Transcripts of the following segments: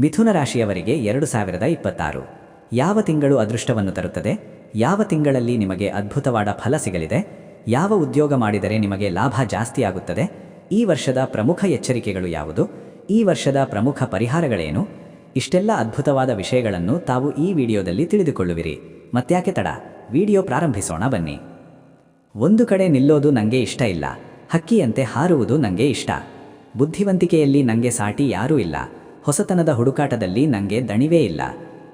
ಮಿಥುನ ರಾಶಿಯವರಿಗೆ ಎರಡು ಸಾವಿರದ ಇಪ್ಪತ್ತಾರು. ಯಾವ ತಿಂಗಳು ಅದೃಷ್ಟವನ್ನು ತರುತ್ತದೆ? ಯಾವ ತಿಂಗಳಲ್ಲಿ ನಿಮಗೆ ಅದ್ಭುತವಾದ ಫಲ ಸಿಗಲಿದೆ? ಯಾವ ಉದ್ಯೋಗ ಮಾಡಿದರೆ ನಿಮಗೆ ಲಾಭ ಜಾಸ್ತಿಯಾಗುತ್ತದೆ ಈ ವರ್ಷದ ಪ್ರಮುಖ ಎಚ್ಚರಿಕೆಗಳು ಯಾವುದು? ಈ ವರ್ಷದ ಪ್ರಮುಖ ಪರಿಹಾರಗಳೇನು? ಇಷ್ಟೆಲ್ಲ ಅದ್ಭುತವಾದ ವಿಷಯಗಳನ್ನು ತಾವು ಈ ವಿಡಿಯೋದಲ್ಲಿ ತಿಳಿದುಕೊಳ್ಳುವಿರಿ. ಮತ್ತ್ಯಾಕೆ ತಡ? ವಿಡಿಯೋ ಪ್ರಾರಂಭಿಸೋಣ ಬನ್ನಿ. ಒಂದು ಕಡೆ ನಿಲ್ಲೋದು ನನಗೆ ಇಷ್ಟ ಇಲ್ಲ. ಹಕ್ಕಿಯಂತೆ ಹಾರುವುದು ನನಗೆ ಇಷ್ಟ. ಬುದ್ಧಿವಂತಿಕೆಯಲ್ಲಿ ನನಗೆ ಸಾಟಿ ಯಾರೂ ಇಲ್ಲ. ಹೊಸತನದ ಹುಡುಕಾಟದಲ್ಲಿ ನನಗೆ ದಣಿವೇ ಇಲ್ಲ.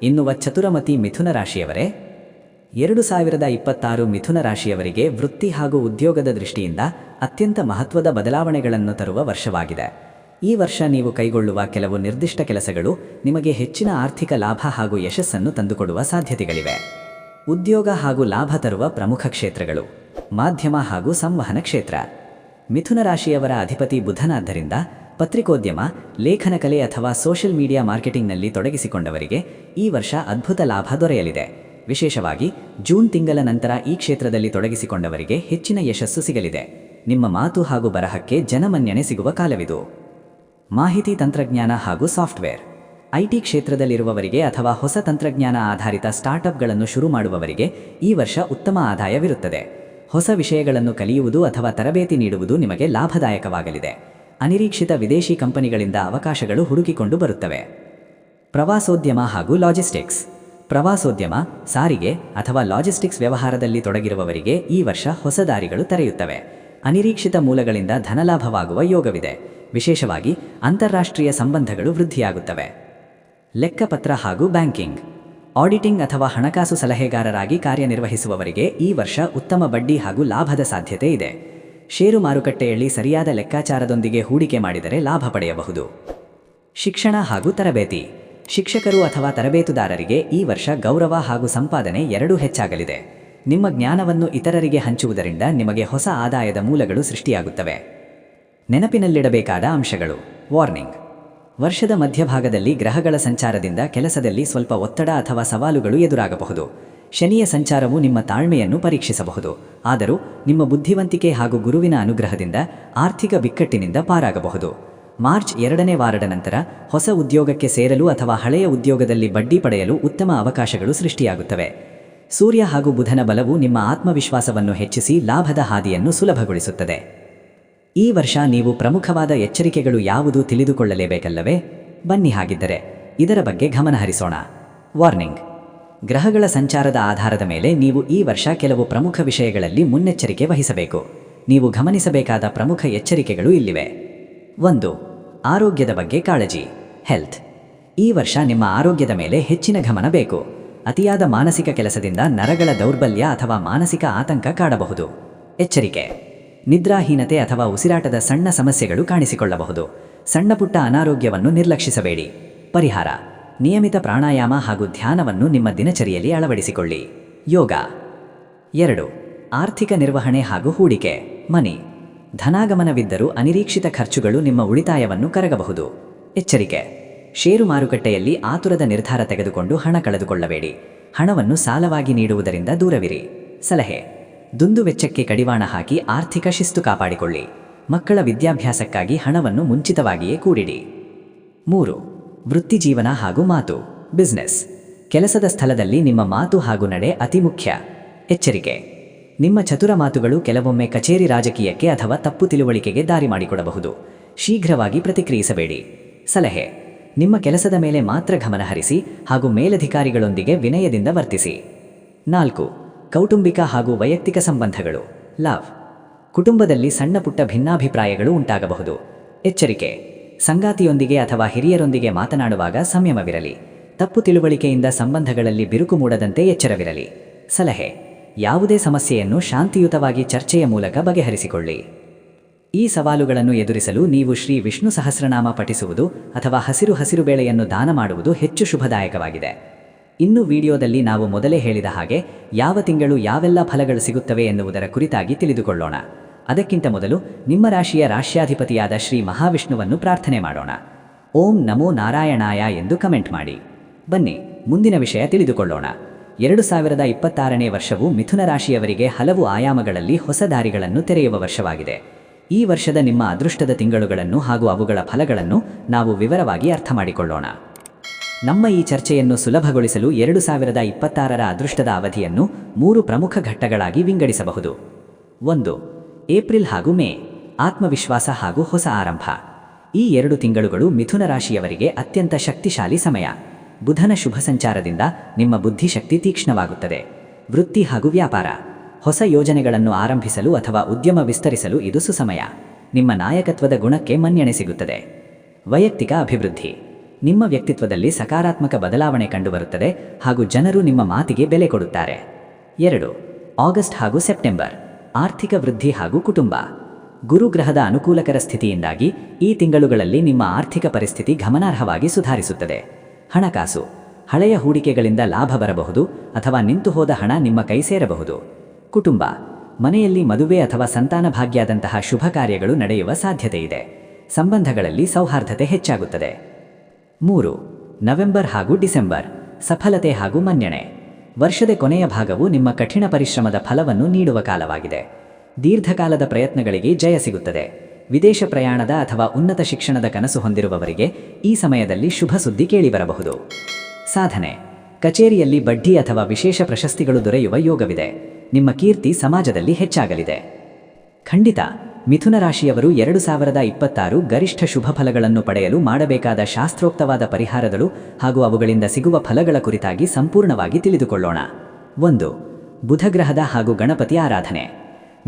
ಇನ್ನುವ ಚತುರಮತಿ ಮಿಥುನ ರಾಶಿಯವರೇ, ಎರಡು ಸಾವಿರದ ಇಪ್ಪತ್ತಾರು ಮಿಥುನ ರಾಶಿಯವರಿಗೆ ವೃತ್ತಿ ಹಾಗೂ ಉದ್ಯೋಗದ ದೃಷ್ಟಿಯಿಂದ ಅತ್ಯಂತ ಮಹತ್ವದ ಬದಲಾವಣೆಗಳನ್ನು ತರುವ ವರ್ಷವಾಗಿದೆ. ಈ ವರ್ಷ ನೀವು ಕೈಗೊಳ್ಳುವ ಕೆಲವು ನಿರ್ದಿಷ್ಟ ಕೆಲಸಗಳು ನಿಮಗೆ ಹೆಚ್ಚಿನ ಆರ್ಥಿಕ ಲಾಭ ಹಾಗೂ ಯಶಸ್ಸನ್ನು ತಂದುಕೊಡುವ ಸಾಧ್ಯತೆಗಳಿವೆ. ಉದ್ಯೋಗ ಹಾಗೂ ಲಾಭ ತರುವ ಪ್ರಮುಖ ಕ್ಷೇತ್ರಗಳು, ಮಾಧ್ಯಮ ಹಾಗೂ ಸಂವಹನ ಕ್ಷೇತ್ರ. ಮಿಥುನ ರಾಶಿಯವರ ಅಧಿಪತಿ ಬುಧನಾದ್ದರಿಂದ ಪತ್ರಿಕೋದ್ಯಮ, ಲೇಖನ ಕಲೆ ಅಥವಾ ಸೋಷಿಯಲ್ ಮೀಡಿಯಾ ಮಾರ್ಕೆಟಿಂಗ್ನಲ್ಲಿ ತೊಡಗಿಸಿಕೊಂಡವರಿಗೆ ಈ ವರ್ಷ ಅದ್ಭುತ ಲಾಭ ದೊರೆಯಲಿದೆ. ವಿಶೇಷವಾಗಿ ಜೂನ್ ತಿಂಗಳ ನಂತರ ಈ ಕ್ಷೇತ್ರದಲ್ಲಿ ತೊಡಗಿಸಿಕೊಂಡವರಿಗೆ ಹೆಚ್ಚಿನ ಯಶಸ್ಸು ಸಿಗಲಿದೆ. ನಿಮ್ಮ ಮಾತು ಹಾಗೂ ಬರಹಕ್ಕೆ ಜನಮನ್ನಣೆ ಸಿಗುವ ಕಾಲವಿದು. ಮಾಹಿತಿ ತಂತ್ರಜ್ಞಾನ ಹಾಗೂ ಸಾಫ್ಟ್ವೇರ್. ಐಟಿ ಕ್ಷೇತ್ರದಲ್ಲಿರುವವರಿಗೆ ಅಥವಾ ಹೊಸ ತಂತ್ರಜ್ಞಾನ ಆಧಾರಿತ ಸ್ಟಾರ್ಟ್ಅಪ್ಗಳನ್ನು ಶುರು ಮಾಡುವವರಿಗೆ ಈ ವರ್ಷ ಉತ್ತಮ ಆದಾಯವಿರುತ್ತದೆ. ಹೊಸ ವಿಷಯಗಳನ್ನು ಕಲಿಯುವುದು ಅಥವಾ ತರಬೇತಿ ನೀಡುವುದು ನಿಮಗೆ ಲಾಭದಾಯಕವಾಗಲಿದೆ. ಅನಿರೀಕ್ಷಿತ ವಿದೇಶಿ ಕಂಪನಿಗಳಿಂದ ಅವಕಾಶಗಳು ಹುಡುಕಿಕೊಂಡು ಬರುತ್ತವೆ. ಪ್ರವಾಸೋದ್ಯಮ ಹಾಗೂ ಲಾಜಿಸ್ಟಿಕ್ಸ್. ಪ್ರವಾಸೋದ್ಯಮ, ಸಾರಿಗೆ ಅಥವಾ ಲಾಜಿಸ್ಟಿಕ್ಸ್ ವ್ಯವಹಾರದಲ್ಲಿ ತೊಡಗಿರುವವರಿಗೆ ಈ ವರ್ಷ ಹೊಸ ದಾರಿಗಳು ತೆರೆಯುತ್ತವೆ. ಅನಿರೀಕ್ಷಿತ ಮೂಲಗಳಿಂದ ಧನಲಾಭವಾಗುವ ಯೋಗವಿದೆ. ವಿಶೇಷವಾಗಿ ಅಂತಾರಾಷ್ಟ್ರೀಯ ಸಂಬಂಧಗಳು ವೃದ್ಧಿಯಾಗುತ್ತವೆ. ಲೆಕ್ಕಪತ್ರ ಹಾಗೂ ಬ್ಯಾಂಕಿಂಗ್. ಆಡಿಟಿಂಗ್ ಅಥವಾ ಹಣಕಾಸು ಸಲಹೆಗಾರರಾಗಿ ಕಾರ್ಯನಿರ್ವಹಿಸುವವರಿಗೆ ಈ ವರ್ಷ ಉತ್ತಮ ಬಡ್ಡಿ ಹಾಗೂ ಲಾಭದ ಸಾಧ್ಯತೆ ಇದೆ. ಷೇರು ಮಾರುಕಟ್ಟೆಯಲ್ಲಿ ಸರಿಯಾದ ಲೆಕ್ಕಾಚಾರದೊಂದಿಗೆ ಹೂಡಿಕೆ ಮಾಡಿದರೆ ಲಾಭ ಪಡೆಯಬಹುದು. ಶಿಕ್ಷಣ ಹಾಗೂ ತರಬೇತಿ. ಶಿಕ್ಷಕರು ಅಥವಾ ತರಬೇತುದಾರರಿಗೆ ಈ ವರ್ಷ ಗೌರವ ಹಾಗೂ ಸಂಪಾದನೆ ಎರಡೂ ಹೆಚ್ಚಾಗಲಿದೆ. ನಿಮ್ಮ ಜ್ಞಾನವನ್ನು ಇತರರಿಗೆ ಹಂಚುವುದರಿಂದ ನಿಮಗೆ ಹೊಸ ಆದಾಯದ ಮೂಲಗಳು ಸೃಷ್ಟಿಯಾಗುತ್ತವೆ. ನೆನಪಿನಲ್ಲಿಡಬೇಕಾದ ಅಂಶಗಳು. ವಾರ್ನಿಂಗ್. ವರ್ಷದ ಮಧ್ಯಭಾಗದಲ್ಲಿ ಗ್ರಹಗಳ ಸಂಚಾರದಿಂದ ಕೆಲಸದಲ್ಲಿ ಸ್ವಲ್ಪ ಒತ್ತಡ ಅಥವಾ ಸವಾಲುಗಳು ಎದುರಾಗಬಹುದು. ಶನಿಯ ಸಂಚಾರವು ನಿಮ್ಮ ತಾಳ್ಮೆಯನ್ನು ಪರೀಕ್ಷಿಸಬಹುದು. ಆದರೂ, ನಿಮ್ಮ ಬುದ್ಧಿವಂತಿಕೆ ಹಾಗೂ ಗುರುವಿನ ಅನುಗ್ರಹದಿಂದ ಆರ್ಥಿಕ ಬಿಕ್ಕಟ್ಟಿನಿಂದ ಪಾರಾಗಬಹುದು. ಮಾರ್ಚ್ ಎರಡನೇ ವಾರದ ನಂತರ ಹೊಸ ಉದ್ಯೋಗಕ್ಕೆ ಸೇರಲು ಅಥವಾ ಹಳೆಯ ಉದ್ಯೋಗದಲ್ಲಿ ಬಡ್ಡಿ ಪಡೆಯಲು ಉತ್ತಮ ಅವಕಾಶಗಳು ಸೃಷ್ಟಿಯಾಗುತ್ತವೆ. ಸೂರ್ಯ ಹಾಗೂ ಬುಧನ ಬಲವು ನಿಮ್ಮ ಆತ್ಮವಿಶ್ವಾಸವನ್ನು ಹೆಚ್ಚಿಸಿ ಲಾಭದ ಹಾದಿಯನ್ನು ಸುಲಭಗೊಳಿಸುತ್ತದೆ. ಈ ವರ್ಷ ನೀವು ಪ್ರಮುಖವಾದ ಎಚ್ಚರಿಕೆಗಳು ಯಾವುದು ತಿಳಿದುಕೊಳ್ಳಲೇಬೇಕಲ್ಲವೇ? ಬನ್ನಿ ಹಾಗಿದ್ದರೆ, ಇದರ ಬಗ್ಗೆ ಗಮನಹರಿಸೋಣ. ವಾರ್ನಿಂಗ್. ಗ್ರಹಗಳ ಸಂಚಾರದ ಆಧಾರದ ಮೇಲೆ ನೀವು ಈ ವರ್ಷ ಕೆಲವು ಪ್ರಮುಖ ವಿಷಯಗಳಲ್ಲಿ ಮುನ್ನೆಚ್ಚರಿಕೆ ವಹಿಸಬೇಕು. ನೀವು ಗಮನಿಸಬೇಕಾದ ಪ್ರಮುಖ ಎಚ್ಚರಿಕೆಗಳು ಇಲ್ಲಿವೆ. ಒಂದು, ಆರೋಗ್ಯದ ಬಗ್ಗೆ ಕಾಳಜಿ. ಹೆಲ್ತ್. ಈ ವರ್ಷ ನಿಮ್ಮ ಆರೋಗ್ಯದ ಮೇಲೆ ಹೆಚ್ಚಿನ ಗಮನ ಬೇಕು. ಅತಿಯಾದ ಮಾನಸಿಕ ಕೆಲಸದಿಂದ ನರಗಳ ದೌರ್ಬಲ್ಯ ಅಥವಾ ಮಾನಸಿಕ ಆತಂಕ ಕಾಡಬಹುದು. ಎಚ್ಚರಿಕೆ. ನಿದ್ರಾಹೀನತೆ ಅಥವಾ ಉಸಿರಾಟದ ಸಣ್ಣ ಸಮಸ್ಯೆಗಳು ಕಾಣಿಸಿಕೊಳ್ಳಬಹುದು. ಸಣ್ಣ ಪುಟ್ಟ ಅನಾರೋಗ್ಯವನ್ನು ನಿರ್ಲಕ್ಷಿಸಬೇಡಿ. ಪರಿಹಾರ. ನಿಯಮಿತ ಪ್ರಾಣಾಯಾಮ ಹಾಗೂ ಧ್ಯಾನವನ್ನು ನಿಮ್ಮ ದಿನಚರಿಯಲ್ಲಿ ಅಳವಡಿಸಿಕೊಳ್ಳಿ. ಯೋಗ. ಎರಡು. ಆರ್ಥಿಕ ನಿರ್ವಹಣೆ ಹಾಗೂ ಹೂಡಿಕೆ. ಮನಿ. ಧನಾಗಮನವಿದ್ದರೂ ಅನಿರೀಕ್ಷಿತ ಖರ್ಚುಗಳು ನಿಮ್ಮ ಉಳಿತಾಯವನ್ನು ಕರಗಬಹುದು. ಎಚ್ಚರಿಕೆ. ಷೇರು ಮಾರುಕಟ್ಟೆಯಲ್ಲಿ ಆತುರದ ನಿರ್ಧಾರ ತೆಗೆದುಕೊಂಡು ಹಣ ಕಳೆದುಕೊಳ್ಳಬೇಡಿ. ಹಣವನ್ನು ಸಾಲವಾಗಿ ನೀಡುವುದರಿಂದ ದೂರವಿರಿ. ಸಲಹೆ. ದುಂದು ವೆಚ್ಚಕ್ಕೆ ಕಡಿವಾಣ ಹಾಕಿ ಆರ್ಥಿಕ ಶಿಸ್ತು ಕಾಪಾಡಿಕೊಳ್ಳಿ. ಮಕ್ಕಳ ವಿದ್ಯಾಭ್ಯಾಸಕ್ಕಾಗಿ ಹಣವನ್ನು ಮುಂಚಿತವಾಗಿಯೇ ಕೂಡಿಡಿ. ಮೂರು. ವೃತ್ತಿಜೀವನ ಹಾಗೂ ಮಾತು ಬಿಸ್ನೆಸ್ ಕೆಲಸದ ಸ್ಥಳದಲ್ಲಿ ನಿಮ್ಮ ಮಾತು ಹಾಗೂ ನಡೆ ಅತಿ ಮುಖ್ಯ. ಎಚ್ಚರಿಕೆ. ನಿಮ್ಮ ಚತುರ ಮಾತುಗಳು ಕೆಲವೊಮ್ಮೆ ಕಚೇರಿ ರಾಜಕೀಯಕ್ಕೆ ಅಥವಾ ತಪ್ಪು ತಿಳುವಳಿಕೆಗೆ ದಾರಿ ಮಾಡಿಕೊಡಬಹುದು. ಶೀಘ್ರವಾಗಿ ಪ್ರತಿಕ್ರಿಯಿಸಬೇಡಿ. ಸಲಹೆ. ನಿಮ್ಮ ಕೆಲಸದ ಮೇಲೆ ಮಾತ್ರ ಗಮನಹರಿಸಿ ಹಾಗೂ ಮೇಲಧಿಕಾರಿಗಳೊಂದಿಗೆ ವಿನಯದಿಂದ ವರ್ತಿಸಿ. ನಾಲ್ಕು. ಕೌಟುಂಬಿಕ ಹಾಗೂ ವೈಯಕ್ತಿಕ ಸಂಬಂಧಗಳು. ಲವ್ ಕುಟುಂಬದಲ್ಲಿ ಸಣ್ಣ ಪುಟ್ಟ ಭಿನ್ನಾಭಿಪ್ರಾಯಗಳು ಉಂಟಾಗಬಹುದು. ಎಚ್ಚರಿಕೆ. ಸಂಗಾತಿಯೊಂದಿಗೆ ಅಥವಾ ಹಿರಿಯರೊಂದಿಗೆ ಮಾತನಾಡುವಾಗ ಸಂಯಮವಿರಲಿ. ತಪ್ಪು ತಿಳುವಳಿಕೆಯಿಂದ ಸಂಬಂಧಗಳಲ್ಲಿ ಬಿರುಕು ಮೂಡದಂತೆ ಎಚ್ಚರವಿರಲಿ. ಸಲಹೆ, ಯಾವುದೇ ಸಮಸ್ಯೆಯನ್ನು ಶಾಂತಿಯುತವಾಗಿ ಚರ್ಚೆಯ ಮೂಲಕ ಬಗೆಹರಿಸಿಕೊಳ್ಳಿ. ಈ ಸವಾಲುಗಳನ್ನು ಎದುರಿಸಲು ನೀವು ಶ್ರೀ ವಿಷ್ಣು ಸಹಸ್ರನಾಮ ಪಠಿಸುವುದು ಅಥವಾ ಹಸಿರು ಹಸಿರು ಬೇಳೆಯನ್ನು ದಾನ ಮಾಡುವುದು ಹೆಚ್ಚು ಶುಭದಾಯಕವಾಗಿದೆ. ಇನ್ನು ವಿಡಿಯೋದಲ್ಲಿ ನಾವು ಮೊದಲೇ ಹೇಳಿದ ಹಾಗೆ ಯಾವ ತಿಂಗಳು ಯಾವೆಲ್ಲ ಫಲಗಳು ಸಿಗುತ್ತವೆ ಎನ್ನುವುದರ ಕುರಿತಾಗಿ ತಿಳಿದುಕೊಳ್ಳೋಣ. ಅದಕ್ಕಿಂತ ಮೊದಲು ನಿಮ್ಮ ರಾಶಿಯ ರಾಶ್ಯಾಧಿಪತಿಯಾದ ಶ್ರೀ ಮಹಾವಿಷ್ಣುವನ್ನು ಪ್ರಾರ್ಥನೆ ಮಾಡೋಣ. ಓಂ ನಮೋ ನಾರಾಯಣಾಯ ಎಂದು ಕಮೆಂಟ್ ಮಾಡಿ. ಬನ್ನಿ, ಮುಂದಿನ ವಿಷಯ ತಿಳಿದುಕೊಳ್ಳೋಣ. ಎರಡು ಸಾವಿರದ ಇಪ್ಪತ್ತಾರನೇ ವರ್ಷವು ಮಿಥುನ ರಾಶಿಯವರಿಗೆ ಹಲವು ಆಯಾಮಗಳಲ್ಲಿ ಹೊಸ ದಾರಿಗಳನ್ನು ತೆರೆಯುವ ವರ್ಷವಾಗಿದೆ. ಈ ವರ್ಷದ ನಿಮ್ಮ ಅದೃಷ್ಟದ ತಿಂಗಳುಗಳನ್ನು ಹಾಗೂ ಅವುಗಳ ಫಲಗಳನ್ನು ನಾವು ವಿವರವಾಗಿ ಅರ್ಥ ಮಾಡಿಕೊಳ್ಳೋಣ. ನಮ್ಮ ಈ ಚರ್ಚೆಯನ್ನು ಸುಲಭಗೊಳಿಸಲು ಎರಡು ಸಾವಿರದ ಇಪ್ಪತ್ತಾರರ ಅದೃಷ್ಟದ ಅವಧಿಯನ್ನು ಮೂರು ಪ್ರಮುಖ ಘಟ್ಟಗಳಾಗಿ ವಿಂಗಡಿಸಬಹುದು. ಒಂದು ಏಪ್ರಿಲ್ ಹಾಗೂ ಮೇ, ಆತ್ಮವಿಶ್ವಾಸ ಹಾಗೂ ಹೊಸ ಆರಂಭ. ಈ ಎರಡು ತಿಂಗಳುಗಳು ಮಿಥುನ ರಾಶಿಯವರಿಗೆ ಅತ್ಯಂತ ಶಕ್ತಿಶಾಲಿ ಸಮಯ. ಬುಧನ ಶುಭ ಸಂಚಾರದಿಂದ ನಿಮ್ಮ ಬುದ್ಧಿಶಕ್ತಿ ತೀಕ್ಷ್ಣವಾಗುತ್ತದೆ. ವೃತ್ತಿ ಹಾಗೂ ವ್ಯಾಪಾರ. ಹೊಸ ಯೋಜನೆಗಳನ್ನು ಆರಂಭಿಸಲು ಅಥವಾ ಉದ್ಯಮ ವಿಸ್ತರಿಸಲು ಇದು ಸುಸಮಯ. ನಿಮ್ಮ ನಾಯಕತ್ವದ ಗುಣಕ್ಕೆ ಮನ್ನಣೆ ಸಿಗುತ್ತದೆ. ವೈಯಕ್ತಿಕ ಅಭಿವೃದ್ಧಿ. ನಿಮ್ಮ ವ್ಯಕ್ತಿತ್ವದಲ್ಲಿ ಸಕಾರಾತ್ಮಕ ಬದಲಾವಣೆ ಕಂಡುಬರುತ್ತದೆ ಹಾಗೂ ಜನರು ನಿಮ್ಮ ಮಾತಿಗೆ ಬೆಲೆ ಕೊಡುತ್ತಾರೆ. ಎರಡು, ಆಗಸ್ಟ್ ಹಾಗೂ ಸೆಪ್ಟೆಂಬರ್. ಆರ್ಥಿಕ ವೃದ್ಧಿ ಹಾಗೂ ಕುಟುಂಬ. ಗುರುಗ್ರಹದ ಅನುಕೂಲಕರ ಸ್ಥಿತಿಯಿಂದಾಗಿ ಈ ತಿಂಗಳುಗಳಲ್ಲಿ ನಿಮ್ಮ ಆರ್ಥಿಕ ಪರಿಸ್ಥಿತಿ ಗಮನಾರ್ಹವಾಗಿ ಸುಧಾರಿಸುತ್ತದೆ. ಹಣಕಾಸು. ಹಳೆಯ ಹೂಡಿಕೆಗಳಿಂದ ಲಾಭ ಬರಬಹುದು ಅಥವಾ ನಿಂತು ಹೋದ ಹಣ ನಿಮ್ಮ ಕೈ ಸೇರಬಹುದು. ಕುಟುಂಬ. ಮನೆಯಲ್ಲಿ ಮದುವೆ ಅಥವಾ ಸಂತಾನ ಭಾಗ್ಯದಂತಹ ಶುಭ ಕಾರ್ಯಗಳು ನಡೆಯುವ ಸಾಧ್ಯತೆ ಇದೆ. ಸಂಬಂಧಗಳಲ್ಲಿ ಸೌಹಾರ್ದತೆ ಹೆಚ್ಚಾಗುತ್ತದೆ. ಮೂರು. ನವೆಂಬರ್ ಹಾಗೂ ಡಿಸೆಂಬರ್. ಸಫಲತೆ ಹಾಗೂ ಮನ್ನಣೆ. ವರ್ಷದ ಕೊನೆಯ ಭಾಗವು ನಿಮ್ಮ ಕಠಿಣ ಪರಿಶ್ರಮದ ಫಲವನ್ನು ನೀಡುವ ಕಾಲವಾಗಿದೆ. ದೀರ್ಘಕಾಲದ ಪ್ರಯತ್ನಗಳಿಗೆ ಜಯ ಸಿಗುತ್ತದೆ. ವಿದೇಶ ಪ್ರಯಾಣದ ಅಥವಾ ಉನ್ನತ ಶಿಕ್ಷಣದ ಕನಸು ಹೊಂದಿರುವವರಿಗೆ ಈ ಸಮಯದಲ್ಲಿ ಶುಭ ಸುದ್ದಿ ಕೇಳಿಬರಬಹುದು. ಸಾಧನೆ. ಕಚೇರಿಯಲ್ಲಿ ಬಡ್ಡಿ ಅಥವಾ ವಿಶೇಷ ಪ್ರಶಸ್ತಿಗಳು ದೊರೆಯುವ ಯೋಗವಿದೆ. ನಿಮ್ಮ ಕೀರ್ತಿ ಸಮಾಜದಲ್ಲಿ ಹೆಚ್ಚಾಗಲಿದೆ. ಖಂಡಿತ. ಮಿಥುನ ರಾಶಿಯವರು ಎರಡು ಸಾವಿರದ ಇಪ್ಪತ್ತಾರು ಗರಿಷ್ಠ ಶುಭ ಫಲಗಳನ್ನು ಪಡೆಯಲು ಮಾಡಬೇಕಾದ ಶಾಸ್ತ್ರೋಕ್ತವಾದ ಪರಿಹಾರಗಳು ಹಾಗೂ ಅವುಗಳಿಂದ ಸಿಗುವ ಫಲಗಳ ಕುರಿತಾಗಿ ಸಂಪೂರ್ಣವಾಗಿ ತಿಳಿದುಕೊಳ್ಳೋಣ. ಒಂದು, ಬುಧಗ್ರಹದ ಹಾಗೂ ಗಣಪತಿ ಆರಾಧನೆ.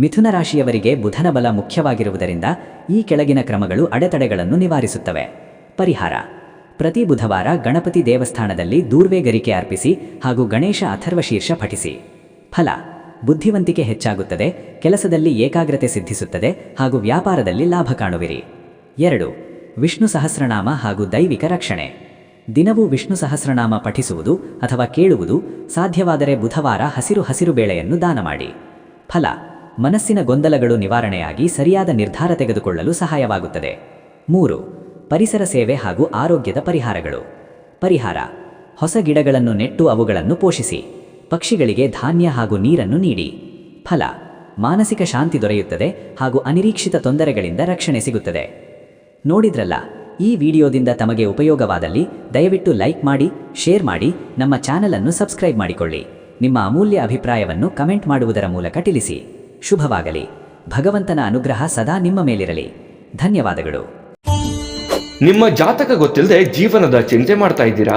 ಮಿಥುನ ರಾಶಿಯವರಿಗೆ ಬುಧನ ಬಲ ಮುಖ್ಯವಾಗಿರುವುದರಿಂದ ಈ ಕೆಳಗಿನ ಕ್ರಮಗಳು ಅಡೆತಡೆಗಳನ್ನು ನಿವಾರಿಸುತ್ತವೆ. ಪರಿಹಾರ, ಪ್ರತಿ ಬುಧವಾರ ಗಣಪತಿ ದೇವಸ್ಥಾನದಲ್ಲಿ ದೂರ್ವೇಗರಿಕೆ ಅರ್ಪಿಸಿ ಹಾಗೂ ಗಣೇಶ ಅಥರ್ವಶೀರ್ಷ ಪಠಿಸಿ. ಫಲ ಬುದ್ಧಿವಂತಿಕೆ ಹೆಚ್ಚಾಗುತ್ತದೆ, ಕೆಲಸದಲ್ಲಿ ಏಕಾಗ್ರತೆ ಸಿದ್ಧಿಸುತ್ತದೆ ಹಾಗೂ ವ್ಯಾಪಾರದಲ್ಲಿ ಲಾಭ ಕಾಣುವಿರಿ. ಎರಡು, ವಿಷ್ಣು ಸಹಸ್ರನಾಮ ಹಾಗೂ ದೈವಿಕ ರಕ್ಷಣೆ. ದಿನವೂ ವಿಷ್ಣು ಸಹಸ್ರನಾಮ ಪಠಿಸುವುದು ಅಥವಾ ಕೇಳುವುದು ಸಾಧ್ಯವಾದರೆ ಬುಧವಾರ ಹಸಿರು ಹಸಿರು ಬೇಳೆಯನ್ನು ದಾನ ಮಾಡಿ. ಫಲ, ಮನಸ್ಸಿನ ಗೊಂದಲಗಳು ನಿವಾರಣೆಯಾಗಿ ಸರಿಯಾದ ನಿರ್ಧಾರ ತೆಗೆದುಕೊಳ್ಳಲು ಸಹಾಯವಾಗುತ್ತದೆ. ಮೂರು, ಪರಿಸರ ಸೇವೆ ಹಾಗೂ ಆರೋಗ್ಯದ ಪರಿಹಾರಗಳು. ಪರಿಹಾರ, ಹೊಸ ಗಿಡಗಳನ್ನು ನೆಟ್ಟು ಅವುಗಳನ್ನು ಪೋಷಿಸಿ. ಪಕ್ಷಿಗಳಿಗೆ ಧಾನ್ಯ ಹಾಗೂ ನೀರನ್ನು ನೀಡಿ. ಫಲ, ಮಾನಸಿಕ ಶಾಂತಿ ದೊರೆಯುತ್ತದೆ ಹಾಗೂ ಅನಿರೀಕ್ಷಿತ ತೊಂದರೆಗಳಿಂದ ರಕ್ಷಣೆ ಸಿಗುತ್ತದೆ. ನೋಡಿದ್ರಲ್ಲ, ಈ ವಿಡಿಯೋದಿಂದ ತಮಗೆ ಉಪಯೋಗವಾದಲ್ಲಿ ದಯವಿಟ್ಟು ಲೈಕ್ ಮಾಡಿ, ಶೇರ್ ಮಾಡಿ, ನಮ್ಮ ಚಾನಲನ್ನು ಸಬ್ಸ್ಕ್ರೈಬ್ ಮಾಡಿಕೊಳ್ಳಿ. ನಿಮ್ಮ ಅಮೂಲ್ಯ ಅಭಿಪ್ರಾಯವನ್ನು ಕಮೆಂಟ್ ಮಾಡುವುದರ ಮೂಲಕ ತಿಳಿಸಿ. ಶುಭವಾಗಲಿ. ಭಗವಂತನ ಅನುಗ್ರಹ ಸದಾ ನಿಮ್ಮ ಮೇಲಿರಲಿ. ಧನ್ಯವಾದಗಳು. ನಿಮ್ಮ ಜಾತಕ ಗೊತ್ತಿಲ್ಲದೆ ಜೀವನದ ಚಿಂತೆ ಮಾಡ್ತಾ ಇದ್ದೀರಾ?